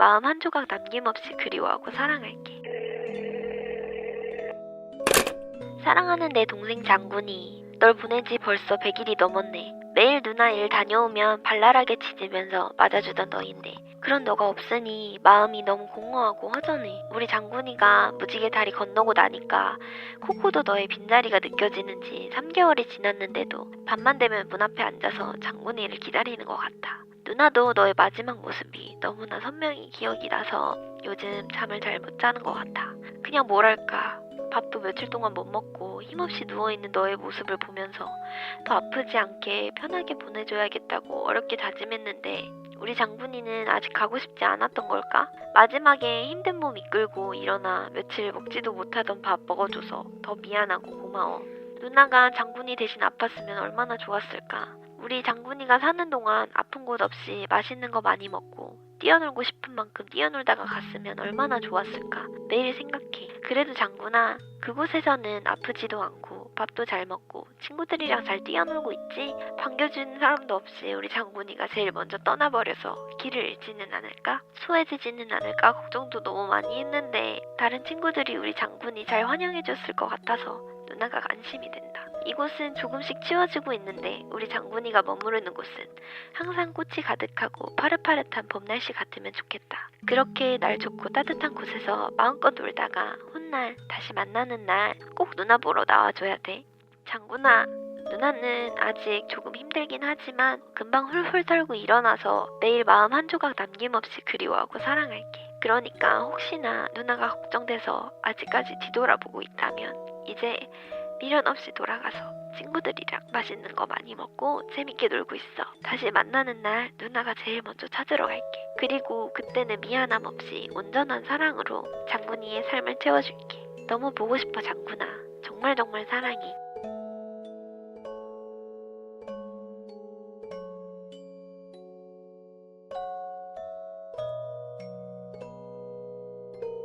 마음 한 조각 남김없이 그리워하고 사랑할게. 사랑하는 내 동생 장군이 널 보낸 지 벌써 100일이 넘었네. 매일 누나 일 다녀오면 발랄하게 지내면서 맞아주던 너인데 그런 너가 없으니 마음이 너무 공허하고 허전해. 우리 장군이가 무지개 다리 건너고 나니까 코코도 너의 빈자리가 느껴지는 지 3개월이 지났는데도 밤만 되면 문 앞에 앉아서 장군이를 기다리는 것 같아. 누나도 너의 마지막 모습이 너무나 선명히 기억이 나서 요즘 잠을 잘 못 자는 것 같아. 그냥 뭐랄까. 밥도 며칠 동안 못 먹고 힘없이 누워있는 너의 모습을 보면서 더 아프지 않게 편하게 보내줘야겠다고 어렵게 다짐했는데 우리 장군이는 아직 가고 싶지 않았던 걸까? 마지막에 힘든 몸 이끌고 일어나 며칠 먹지도 못하던 밥 먹어줘서 더 미안하고 고마워. 누나가 장군이 대신 아팠으면 얼마나 좋았을까. 우리 장군이가 사는 동안 아픈 곳 없이 맛있는 거 많이 먹고 뛰어놀고 싶은 만큼 뛰어놀다가 갔으면 얼마나 좋았을까. 매일 생각해. 그래도 장군아, 그곳에서는 아프지도 않고 밥도 잘 먹고 친구들이랑 잘 뛰어놀고 있지? 반겨주는 사람도 없이 우리 장군이가 제일 먼저 떠나버려서 길을 잃지는 않을까? 소외되지는 않을까? 걱정도 너무 많이 했는데 다른 친구들이 우리 장군이 잘 환영해줬을 것 같아서 누나가 안심이 된다. 이곳은 조금씩 치워지고 있는데 우리 장군이가 머무르는 곳은 항상 꽃이 가득하고 파릇파릇한 봄날씨 같으면 좋겠다. 그렇게 날 좋고 따뜻한 곳에서 마음껏 놀다가 훗날 다시 만나는 날 꼭 누나 보러 나와줘야 돼. 장군아, 누나는 아직 조금 힘들긴 하지만 금방 훌훌 털고 일어나서 매일 마음 한 조각 남김없이 그리워하고 사랑할게. 그러니까 혹시나 누나가 걱정돼서 아직까지 뒤돌아보고 있다면 이제 미련 없이 돌아가서 친구들이랑 맛있는 거 많이 먹고 재밌게 놀고 있어. 다시 만나는 날 누나가 제일 먼저 찾으러 갈게. 그리고 그때는 미안함 없이 온전한 사랑으로 장군이의 삶을 채워줄게. 너무 보고 싶어 장군아. 정말 정말 사랑해.